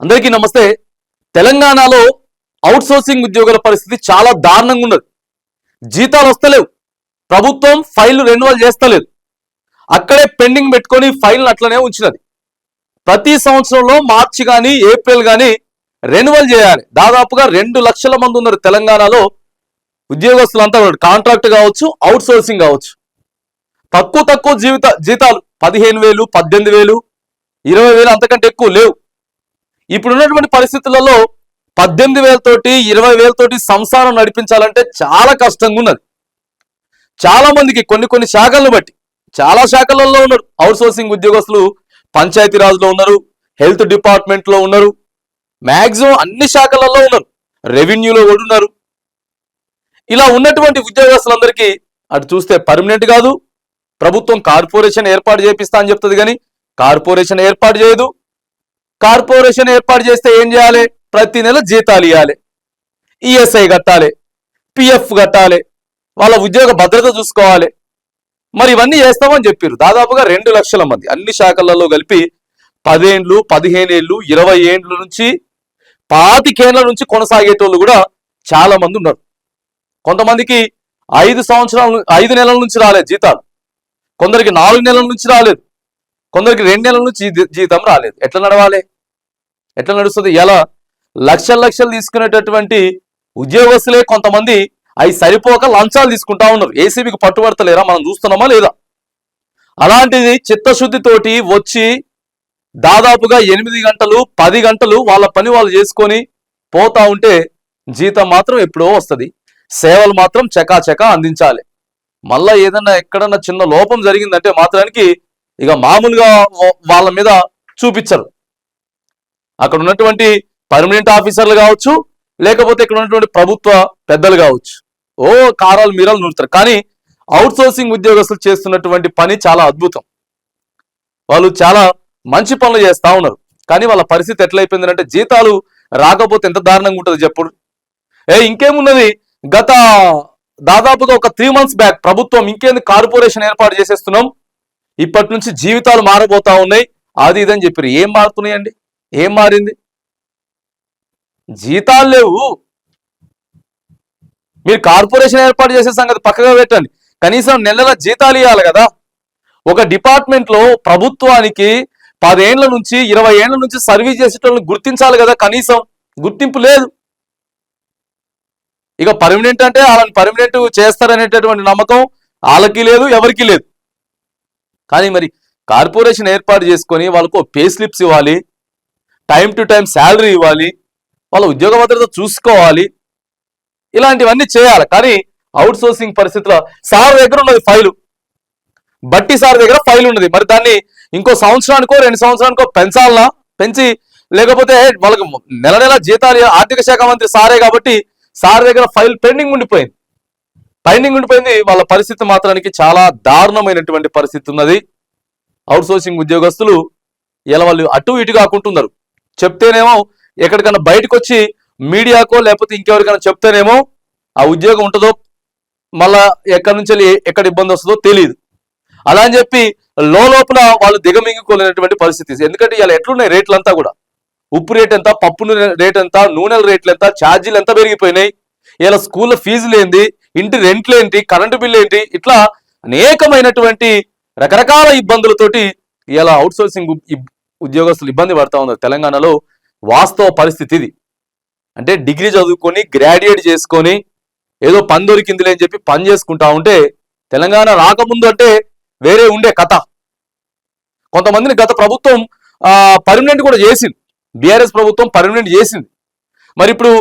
అందరికీ నమస్తే. తెలంగాణలో అవుట్సోర్సింగ్ ఉద్యోగుల పరిస్థితి చాలా దారుణంగా ఉన్నది. జీతాలు వస్తలేవు. ప్రభుత్వం ఫైల్ రెన్యువల్ చేస్తలేదు. అక్కడే పెండింగ్ పెట్టుకొని ఫైల్ అట్లనే ఉంచినది. ప్రతి సంవత్సరంలో మార్చి కానీ ఏప్రిల్ కానీ రెన్యువల్ చేయాలి. దాదాపుగా రెండు లక్షల మంది ఉన్నారు తెలంగాణలో. ఉద్యోగస్తులంతా ఉన్నారు. కాంట్రాక్ట్ కావచ్చు అవుట్ సోర్సింగ్ కావచ్చు. తక్కువ తక్కువ జీవిత జీతాలు పదిహేను వేలు పద్దెనిమిది వేలు ఇరవై వేలు అంతకంటే ఎక్కువ లేవు. ఇప్పుడున్నటువంటి పరిస్థితులలో పద్దెనిమిది వేలతోటి ఇరవై వేలతోటి సంసారం నడిపించాలంటే చాలా కష్టంగా ఉన్నది. చాలా మందికి కొన్ని కొన్ని శాఖలను బట్టి చాలా శాఖలలో ఉన్నారు. అవుట్ సోర్సింగ్ ఉద్యోగస్తులు పంచాయతీరాజ్లో ఉన్నారు హెల్త్ డిపార్ట్మెంట్లో ఉన్నారు మ్యాక్సిమం అన్ని శాఖలలో ఉన్నారు. రెవెన్యూలో కూడా ఉన్నారు. ఇలా ఉన్నటువంటి ఉద్యోగస్తులందరికీ అటు చూస్తే పర్మనెంట్ కాదు ప్రభుత్వం కార్పొరేషన్ ఏర్పాటు చేపిస్తా అని చెప్తుంది కానీ కార్పొరేషన్ ఏర్పాటు చేయదు. కార్పొరేషన్ ఏర్పాటు చేస్తే ఏం చేయాలి? ప్రతి నెల జీతాలు ఇవ్వాలి ఈఎస్ఐ కట్టాలి. పిఎఫ్ కట్టాలి. వాళ్ళ ఉద్యోగ భద్రత చూసుకోవాలి. మరి ఇవన్నీ చేస్తామని చెప్పారు దాదాపుగా రెండు లక్షల మంది. అన్ని శాఖలలో కలిపి పదేండ్లు పదిహేను ఏళ్ళు ఇరవై ఏండ్ల నుంచి పాతికేండ్ల నుంచి కొనసాగేటోళ్ళు కూడా చాలా మంది ఉన్నారు. కొంతమందికి ఐదు సంవత్సరాల ఐదు నెలల నుంచి రాలేదు జీతాలు. కొందరికి నాలుగు నెలల నుంచి రాలేదు. కొందరికి రెండు నెలల నుంచి జీతం రాలేదు. ఎట్లా నడవాలి? ఎట్లా నడుస్తుంది? ఎలా లక్షలు లక్షలు తీసుకునేటటువంటి ఉద్యోగస్తులే కొంతమంది అవి సరిపోక లంచాలు తీసుకుంటా ఉన్నారు. ఏసీబీకి పట్టుబడతలేరా? మనం చూస్తున్నామా లేదా? అలాంటిది చిత్తశుద్ధితోటి వచ్చి దాదాపుగా ఎనిమిది గంటలు పది గంటలు వాళ్ళ పని వాళ్ళు చేసుకొని పోతా ఉంటే జీతం మాత్రం ఎప్పుడో వస్తుంది. సేవలు మాత్రం చకాచకా అందించాలి. మళ్ళీ ఏదన్నా ఎక్కడన్నా చిన్న లోపం జరిగిందంటే మాత్రానికి ఇక మామూలుగా వాళ్ళ మీద చూపించరు. అక్కడ ఉన్నటువంటి పర్మనెంట్ ఆఫీసర్లు కావచ్చు లేకపోతే ఇక్కడ ఉన్నటువంటి ప్రభుత్వ పెద్దలు కావచ్చు. ఓ కారాలు మీరాలు నూరుతారు. కానీ అవుట్సోర్సింగ్ ఉద్యోగస్తులు చేస్తున్నటువంటి పని చాలా అద్భుతం. వాళ్ళు చాలా మంచి పనులు చేస్తూ ఉన్నారు. కానీ వాళ్ళ పరిస్థితి ఎట్లయిపోయింది అంటే జీతాలు రాకపోతే ఎంత దారుణంగా ఉంటుంది చెప్పుడు ఏ ఇంకేమున్నది? గత దాదాపుగా ఒక త్రీ మంత్స్ బ్యాక్ ప్రభుత్వం ఇంకేంది కార్పొరేషన్ ఏర్పాటు చేసేస్తున్నాం. ఇప్పటి నుంచి జీవితాలు మారబోతా ఉన్నాయి. అది ఇదని చెప్పారు ఏం మారుతున్నాయండి? ఏం మారింది? జీతాలు లేవు. మీరు కార్పొరేషన్ ఏర్పాటు చేసే సంగతి పక్కగా పెట్టండి. కనీసం నెలల జీతాలు ఇవ్వాలి కదా. ఒక డిపార్ట్మెంట్లో ప్రభుత్వానికి పదేండ్ల నుంచి ఇరవై ఏండ్ల నుంచి సర్వీస్ చేసేటోళ్ళని గుర్తించాలి కదా కనీసం. గుర్తింపు లేదు. ఇక పర్మనెంట్ అంటే వాళ్ళని పర్మనెంట్ చేస్తారనేటటువంటి నమ్మకం వాళ్ళకి లేదు ఎవరికి లేదు. కానీ మరి కార్పొరేషన్ ఏర్పాటు చేసుకొని వాళ్ళకు పే స్లిప్స్ ఇవ్వాలి. టైం టు టైం శాలరీ ఇవ్వాలి వాళ్ళ ఉద్యోగ భద్రత చూసుకోవాలి ఇలాంటివన్నీ చేయాలి. కానీ అవుట్ సోర్సింగ్ పరిస్థితిలో సార్ దగ్గర ఉన్నది ఫైలు. బట్టి సార్ దగ్గర ఫైల్ ఉన్నది. మరి దాన్ని ఇంకో సంవత్సరానికో రెండు సంవత్సరానికో పెంచాలనా పెంచి లేకపోతే వాళ్ళకి నెల నెల జీతాలు ఆర్థిక శాఖ మంత్రి సారే కాబట్టి సార్ దగ్గర ఫైల్ పెండింగ్ ఉండిపోయింది. పెండింగ్ ఉండిపోయింది. వాళ్ళ పరిస్థితి మాత్రానికి చాలా దారుణమైనటువంటి పరిస్థితి ఉన్నది. అవుట్ సోర్సింగ్ ఉద్యోగస్తులు ఇలా వాళ్ళు అటు ఇటు కాకుంటున్నారు. చెప్తేనేమో ఎక్కడికైనా బయటకు వచ్చి మీడియాకో లేకపోతే ఇంకెవరికైనా చెప్తేనేమో ఆ ఉద్యోగం ఉంటుందో మళ్ళా ఎక్కడి నుంచి వెళ్ళి ఎక్కడ ఇబ్బంది వస్తుందో తెలియదు అలా అని చెప్పి లోపల వాళ్ళు దిగమింగుకోలేనటువంటి పరిస్థితి. ఎందుకంటే ఇలా ఎట్లున్నాయి రేట్లు అంతా కూడా? ఉప్పు రేట్ ఎంత పప్పు నూనె రేట్ ఎంత నూనెల రేట్లు ఎంత ఛార్జీలు ఎంత పెరిగిపోయినాయి? ఇలా స్కూల్లో ఫీజులు ఏంది ఇంటి రెంట్లు ఏంటి? కరెంటు బిల్లు ఏంటి? ఇట్లా అనేకమైనటువంటి రకరకాల ఇబ్బందులతోటి ఇలా అవుట్ సోర్సింగ్ ఉద్యోగస్తులు ఇబ్బంది పడతా ఉన్నారు. తెలంగాణలో వాస్తవ పరిస్థితి ఇది. అంటే డిగ్రీ చదువుకొని గ్రాడ్యుయేట్ చేసుకొని ఏదో పని దొరికిందిలే అని చెప్పి పని చేసుకుంటా ఉంటే తెలంగాణ రాకముందు అంటే వేరే ఉండే కథ. కొంతమందిని గత ప్రభుత్వం పర్మనెంట్ కూడా చేసింది. బీఆర్ఎస్ ప్రభుత్వం పర్మనెంట్ చేసింది. మరి ఇప్పుడు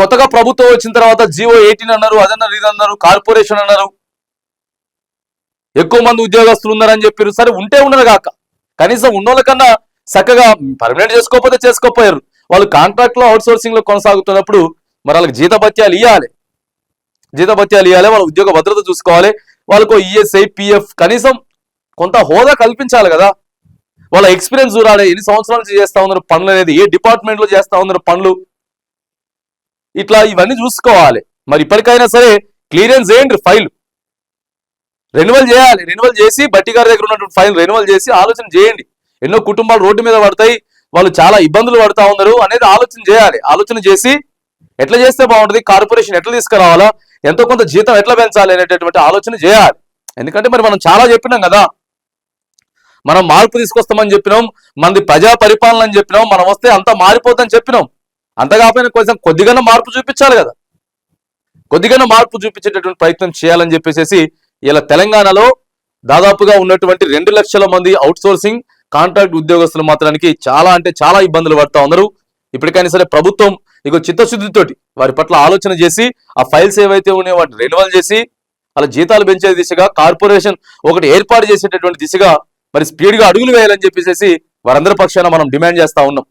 కొత్తగా ప్రభుత్వం వచ్చిన తర్వాత జియో ఎయిటీన్ అన్నారు అదన్నారు ఇది అన్నారు కార్పొరేషన్ అన్నారు. ఎక్కువ మంది ఉద్యోగస్తులు ఉన్నారని చెప్పారు సరే ఉంటే ఉండరు కాక. కనీసం ఉన్నోళ్ళ కన్నా చక్కగా పర్మనెంట్ చేసుకోకపోతే చేసుకోపోయారు వాళ్ళు కాంట్రాక్ట్లో అవుట్ సోర్సింగ్లో కొనసాగుతున్నప్పుడు మరి వాళ్ళకి జీతభత్యాలు ఇవ్వాలి జీతభత్యాలు ఇవ్వాలి వాళ్ళ ఉద్యోగ భద్రత చూసుకోవాలి వాళ్ళకు ఈఎస్ఐ పిఎఫ్ కనీసం కొంత హోదా కల్పించాలి కదా. వాళ్ళ ఎక్స్పీరియన్స్ చూడాలి ఎన్ని సంవత్సరాల నుంచి చేస్తా ఉన్నారు పనులు అనేది ఏ డిపార్ట్మెంట్లో చేస్తా ఉన్నారు పనులు. ఇట్లా ఇవన్నీ చూసుకోవాలి. మరి ఇప్పటికైనా సరే క్లియరెన్స్ చేయండి ఫైల్ రెన్యువల్ చేయాలి రెన్యువల్ చేసి బట్టి గారి దగ్గర ఉన్నటువంటి ఫైల్ రెన్యువల్ చేసి ఆలోచన చేయండి. ఎన్నో కుటుంబాలు రోడ్డు మీద పడతాయి వాళ్ళు చాలా ఇబ్బందులు పడతా ఉన్నారు అనేది ఆలోచన చేయాలి. ఆలోచన చేసి ఎట్లా చేస్తే బాగుంటుంది కార్పొరేషన్ ఎట్లా తీసుకురావాలా ఎంతో కొంత జీతం ఎట్లా పెంచాలి అనేటటువంటి ఆలోచన చేయాలి. ఎందుకంటే మరి మనం చాలా చెప్పినాం కదా మనం మార్పు తీసుకొస్తామని చెప్పినాం మనది ప్రజా పరిపాలన అని చెప్పినాం మనం వస్తే అంతా మారిపోతుందని చెప్పినాం. అంత కాకపోయినా కొంచెం కొద్దిగానే మార్పు చూపించాలి కదా. కొద్దిగానే మార్పు చూపించేటటువంటి ప్రయత్నం చేయాలని చెప్పేసి ఇలా తెలంగాణలో దాదాపుగా ఉన్నటువంటి రెండు లక్షల మంది అవుట్సోర్సింగ్ కాంట్రాక్ట్ ఉద్యోగస్తులు మాత్రానికి చాలా అంటే చాలా ఇబ్బందులు పడుతూ ఉన్నారు. ఇప్పటికైనా సరే ప్రభుత్వం ఇక చిత్తశుద్ధితోటి వారి పట్ల ఆలోచన చేసి ఆ ఫైల్స్ ఏవైతే ఉన్నాయో వాటిని రెన్యువల్ చేసి అలా జీతాలు పెంచే దిశగా కార్పొరేషన్ ఒకటి ఏర్పాటు చేసేటటువంటి దిశగా మరి స్పీడ్గా అడుగులు వేయాలని చెప్పేసి వారందరి పక్షాన మనం డిమాండ్ చేస్తా ఉన్నాం.